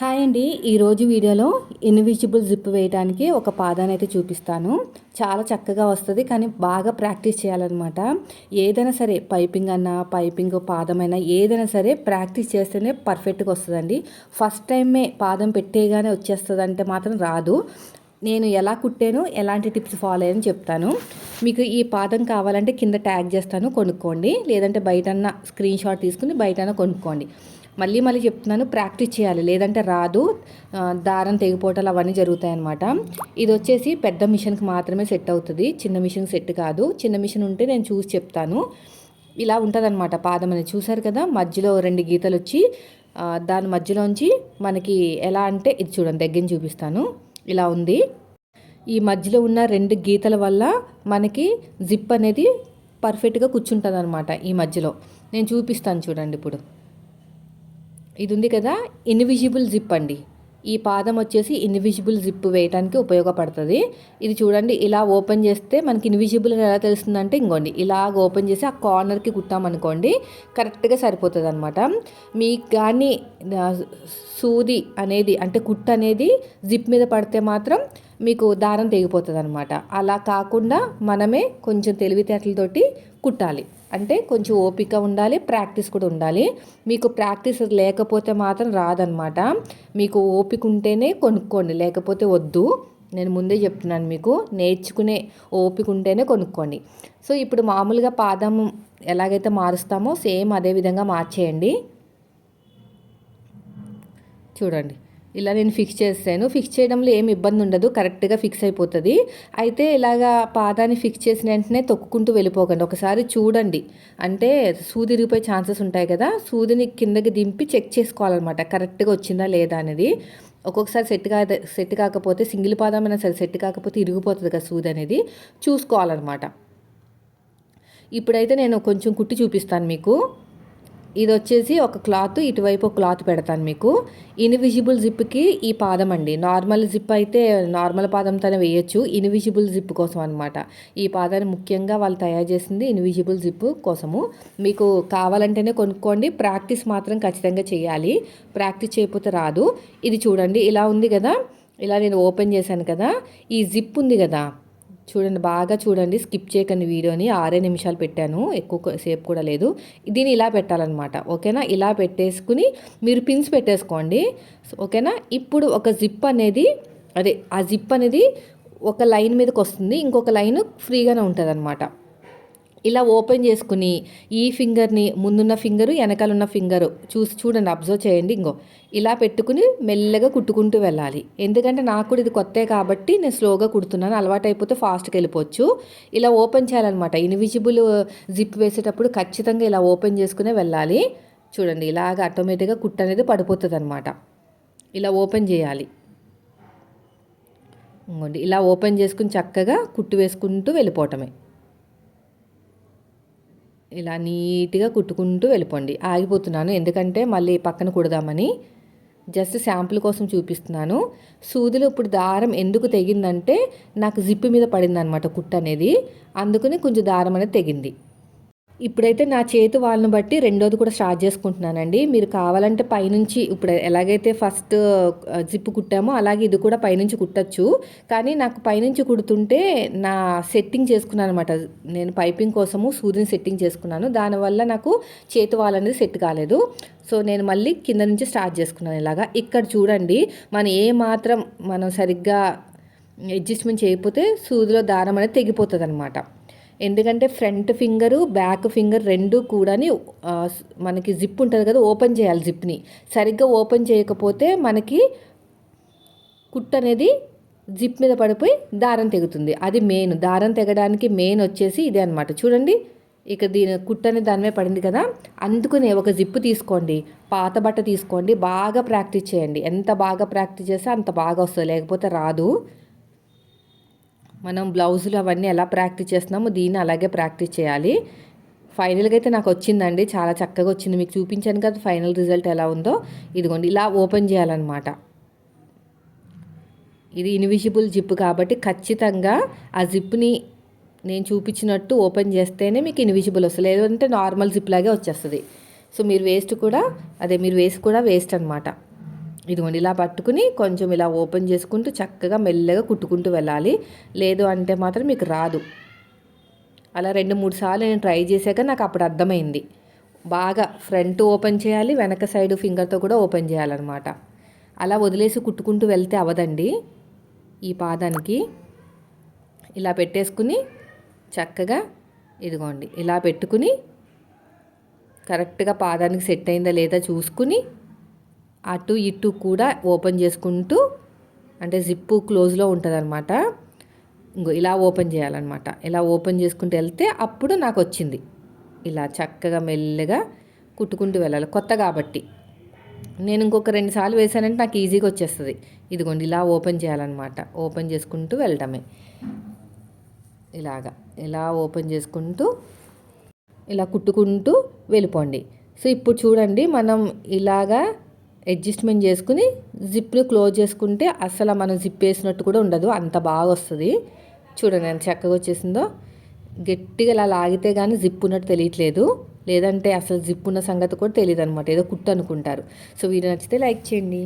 Hi అండి. ఈరోజు వీడియోలో ఇన్విజిబుల్ జిప్ వేయడానికి ఒక పాదాన్ని అయితే చూపిస్తాను. చాలా చక్కగా వస్తుంది కానీ బాగా ప్రాక్టీస్ చేయాలన్నమాట. ఏదైనా సరే పైపింగ్ అన్నా పైపింగ్ పాదమైనా ఏదైనా సరే ప్రాక్టీస్ చేస్తేనే పర్ఫెక్ట్గా వస్తుందండి. ఫస్ట్ టైమే పాదం పెట్టేగానే వచ్చేస్తుంది అంటే మాత్రం రాదు. నేను ఎలా కుట్టాను ఎలాంటి టిప్స్ ఫాలో అయ్యాను చెప్తాను. మీకు ఈ పాదం కావాలంటే కింద ట్యాగ్ చేస్తాను కొనుక్కోండి. లేదంటే బయటన్న స్క్రీన్ షాట్ తీసుకుని బయటన కొనుక్కోండి. మళ్ళీ మళ్ళీ చెప్తున్నాను ప్రాక్టీస్ చేయాలి. లేదంటే రాదు. దారం తెగిపోవటాలు అవన్నీ జరుగుతాయన్నమాట. ఇది వచ్చేసి పెద్ద మిషన్కి మాత్రమే సెట్ అవుతుంది. చిన్న మిషన్ సెట్ కాదు. చిన్న మిషన్ ఉంటే నేను చూసి చెప్తాను. ఇలా ఉంటుందన్నమాట పాదం అనేది. చూసారు కదా? మధ్యలో రెండు గీతలు వచ్చి దాని మధ్యలోంచి మనకి ఎలా అంటే ఇది చూడండి దగ్గర చూపిస్తాను. ఇలా ఉంది. ఈ మధ్యలో ఉన్న రెండు గీతల వల్ల మనకి జిప్ అనేది పర్ఫెక్ట్గా కూర్చుంటుంది అనమాట ఈ మధ్యలో. నేను చూపిస్తాను చూడండి ఇప్పుడు. ఇది ఉంది కదా ఇన్విజిబుల్ జిప్ అండి. ఈ పాదం వచ్చేసి ఇన్విజిబుల్ జిప్ వేయడానికి ఉపయోగపడుతుంది. ఇది చూడండి ఇలా ఓపెన్ చేస్తే మనకి ఇన్విజిబుల్ ఎలా తెలుస్తుందంటే ఇంకోండి ఇలాగ ఓపెన్ చేసి ఆ కార్నర్కి కుట్టామనుకోండి కరెక్ట్గా సరిపోతుంది అనమాట మీకు కానీ సూది అనేది అంటే కుట్ట అనేది జిప్ మీద పడితే మాత్రం మీకు దారం తెగిపోతుంది అనమాట అలా కాకుండా మనమే కొంచెం తెలివితేటలతోటి కుట్టాలి. అంటే కొంచెం ఓపిక ఉండాలి ప్రాక్టీస్ కూడా ఉండాలి. మీకు ప్రాక్టీస్ లేకపోతే మాత్రం రాదనమాట మీకు ఓపిక ఉంటేనే కొనుక్కోండి లేకపోతే వద్దు. నేను ముందే చెప్తున్నాను మీకు నేర్చుకునే ఓపిక ఉంటేనే కొనుక్కోండి. సో ఇప్పుడు మామూలుగా పాదం ఎలాగైతే మారుస్తామో సేమ్ అదే విధంగా మార్చేయండి. చూడండి. ఇలా నేను ఫిక్స్ చేస్తాను. ఫిక్స్ చేయడంలో ఏమి ఇబ్బంది ఉండదు. కరెక్ట్గా ఫిక్స్ అయిపోతుంది. అయితే ఇలాగా పాదాన్ని ఫిక్స్ చేసిన వెంటనే తొక్కుకుంటూ వెళ్ళిపోకండి. ఒకసారి చూడండి. అంటే సూది ఇరిగిపోయే ఛాన్సెస్ ఉంటాయి కదా. సూదిని కిందకి దింపి చెక్ చేసుకోవాలన్నమాట. కరెక్ట్గా వచ్చిందా లేదా అనేది. ఒక్కొక్కసారి సెట్ కా సెట్ కాకపోతే సింగిల్ పాదమైనా సరే సెట్ కాకపోతే ఇరిగిపోతుంది కదా సూది అనేది. చూసుకోవాలన్నమాట. ఇప్పుడైతే నేను కొంచెం కుట్టి చూపిస్తాను మీకు. ఇది వచ్చేసి ఒక క్లాత్ ఇటువైపు ఒక క్లాత్ పెడతాను మీకు. ఇన్విజిబుల్ జిప్కి ఈ పాదం అండి నార్మల్ జిప్ అయితే నార్మల్ పాదంతోనే వేయచ్చు. ఇన్విజిబుల్ జిప్ కోసం అనమాట ఈ పాదాన్ని ముఖ్యంగా వాళ్ళు తయారు చేసింది ఇన్విజిబుల్ జిప్ కోసము. మీకు కావాలంటేనే కొనుక్కోండి. ప్రాక్టీస్ మాత్రం ఖచ్చితంగా చేయాలి. ప్రాక్టీస్ చేయకపోతే రాదు. ఇది చూడండి ఇలా ఉంది కదా. ఇలా నేను ఓపెన్ చేశాను కదా. ఈ జిప్ ఉంది కదా. చూడండి బాగా చూడండి. స్కిప్ చేయకండి వీడియోని. ఆరే నిమిషాలు పెట్టాను. ఎక్కువ సేపు కూడా లేదు. దీన్ని ఇలా పెట్టాలన్నమాట. ఓకేనా? ఇలా పెట్టేసుకుని మీరు పిన్స్ పెట్టేసుకోండి. ఓకేనా? ఇప్పుడు ఒక జిప్ అనేది అదే ఆ జిప్ అనేది ఒక లైన్ మీదకి వస్తుంది ఇంకొక లైన్ ఫ్రీగానే ఉంటుంది అనమాట ఇలా ఓపెన్ చేసుకుని ఈ ఫింగర్ని ముందున్న ఫింగరు వెనకాల ఉన్న ఫింగరు చూసి చూడండి అబ్జర్వ్ చేయండి ఇంకో. ఇలా పెట్టుకుని మెల్లగా కుట్టుకుంటూ వెళ్ళాలి. ఎందుకంటే నాకు కూడా ఇది కొత్తే కాబట్టి నేను స్లోగా కుడుతున్నాను అలవాటు అయిపోతే వెళ్ళిపోవచ్చు. ఇలా ఓపెన్ చేయాలన్నమాట. ఇన్విజిబుల్ జిప్ వేసేటప్పుడు ఖచ్చితంగా ఇలా ఓపెన్ చేసుకునే వెళ్ళాలి. చూడండి ఇలాగ ఆటోమేటిక్గా కుట్టు అనేది పడిపోతుంది అనమాట ఇలా ఓపెన్ చేయాలి. ఇంకోండి ఇలా ఓపెన్ చేసుకుని చక్కగా కుట్టు వేసుకుంటూ వెళ్ళిపోవటమే. ఇలా నీట్గా కుట్టుకుంటూ వెళ్ళిపోండి. ఆగిపోతున్నాను. ఎందుకంటే మళ్ళీ పక్కన కుడదామని జస్ట్ శాంపుల్ కోసం చూపిస్తున్నాను. సూదిలో ఇప్పుడు దారం ఎందుకు తెగిందంటే నాకు జిప్పు మీద పడింది అనమాట కుట్టు అనేది. అందుకని కొంచెం దారం అనేది తెగింది. ఇప్పుడైతే నా చేతి వాళ్ళని బట్టి రెండోది కూడా స్టార్ట్ చేసుకుంటున్నానండి. మీరు కావాలంటే పైనుంచి ఇప్పుడు ఎలాగైతే ఫస్ట్ జిప్పు కుట్టామో అలాగే ఇది కూడా పైనుంచి కుట్టచ్చు. కానీ నాకు పైనుంచి కుడుతుంటే నా సెట్టింగ్ చేసుకున్నాను అనమాట నేను పైపింగ్ కోసము సూర్యుని సెట్టింగ్ చేసుకున్నాను. దానివల్ల నాకు చేతి వాళ్ళనేది సెట్ కాలేదు. సో నేను మళ్ళీ కింద నుంచి స్టార్ట్ చేసుకున్నాను ఇలాగా. ఇక్కడ చూడండి మనం ఏ మాత్రం మనం సరిగ్గా అడ్జస్ట్మెంట్ చేయకపోతే సూదిలో దారం అనేది తెగిపోతుంది అనమాట ఎందుకంటే ఫ్రంట్ ఫింగరు బ్యాక్ ఫింగర్ రెండు కూడాని మనకి జిప్ ఉంటుంది కదా ఓపెన్ చేయాలి జిప్ని. సరిగ్గా ఓపెన్ చేయకపోతే మనకి కుట్ అనేది జిప్ మీద పడిపోయి దారం తెగుతుంది. అది మెయిన్. దారం తెగడానికి మెయిన్ వచ్చేసి ఇదే అనమాట చూడండి ఇక దీని కుట్టని అనేది పడింది కదా అందుకునే ఒక జిప్పు తీసుకోండి పాత బట్ట తీసుకోండి బాగా ప్రాక్టీస్ చేయండి. ఎంత బాగా ప్రాక్టీస్ చేస్తే అంత బాగా వస్తుంది లేకపోతే రాదు. మనం బ్లౌజులు అవన్నీ ఎలా ప్రాక్టీస్ చేస్తున్నామో దీన్ని అలాగే ప్రాక్టీస్ చేయాలి. ఫైనల్గా అయితే నాకు వచ్చిందండి. చాలా చక్కగా వచ్చింది. మీకు చూపించాను కదా ఫైనల్ రిజల్ట్ ఎలా ఉందో. ఇదిగోండి ఇలా ఓపెన్ చేయాలన్నమాట. ఇది ఇన్విజిబుల్ జిప్ కాబట్టి ఖచ్చితంగా ఆ జిప్ని నేను చూపించినట్టు ఓపెన్ చేస్తేనే మీకు ఇన్విజిబుల్ వస్తుంది. లేదంటే నార్మల్ జిప్ లాగే వచ్చేస్తుంది. సో మీరు వేస్ట్ కూడా అదే మీరు వేస్ట్ కూడా వేస్ట్ అనమాట ఇదిగోండి ఇలా పట్టుకుని కొంచెం ఇలా ఓపెన్ చేసుకుంటూ చక్కగా మెల్లగా కుట్టుకుంటూ వెళ్ళాలి. లేదు అంటే మాత్రం మీకు రాదు. అలా రెండు మూడు సార్లు నేను ట్రై చేశాక నాకు అప్పుడు అర్థమైంది. బాగా ఫ్రంట్ ఓపెన్ చేయాలి వెనక సైడ్ ఫింగర్తో కూడా ఓపెన్ చేయాలన్నమాట. అలా వదిలేసి కుట్టుకుంటూ వెళ్తే అవదండి ఈ పాదానికి. ఇలా పెట్టేసుకుని చక్కగా ఇదిగోండి ఇలా పెట్టుకుని కరెక్ట్గా పాదానికి సెట్ అయిందా లేదా చూసుకుని అటు ఇటు కూడా ఓపెన్ చేసుకుంటూ అంటే జిప్పు క్లోజ్లో ఉంటుంది అనమాట ఇంకో ఇలా ఓపెన్ చేయాలన్నమాట. ఇలా ఓపెన్ చేసుకుంటూ వెళ్తే అప్పుడు నాకు వచ్చింది. ఇలా చక్కగా మెల్లగా కుట్టుకుంటూ వెళ్ళాలి కొత్త కాబట్టి. నేను ఇంకొక రెండు సార్లు వేసానంటే నాకు ఈజీగా వచ్చేస్తుంది. ఇదిగోండి ఇలా ఓపెన్ చేయాలన్నమాట. ఓపెన్ చేసుకుంటూ వెళ్ళటమే ఇలాగా ఇలా ఓపెన్ చేసుకుంటూ ఇలా కుట్టుకుంటూ వెళ్ళిపోండి. సో ఇప్పుడు చూడండి మనం ఇలాగా అడ్జస్ట్మెంట్ చేసుకుని జిప్ని క్లోజ్ చేసుకుంటే అసలు మనం జిప్ వేసినట్టు కూడా ఉండదు. అంత బాగా వస్తుంది. చూడండి ఎంత చక్కగా వచ్చేసిందో. గట్టిగా ఇలా లాగితే కానీ జిప్ ఉన్నట్టు తెలియట్లేదు. లేదంటే అసలు జిప్ ఉన్న సంగతి కూడా తెలియదు అనమాట ఏదో కుట్టు అనుకుంటారు. సో వీడియో నచ్చితే లైక్ చేయండి.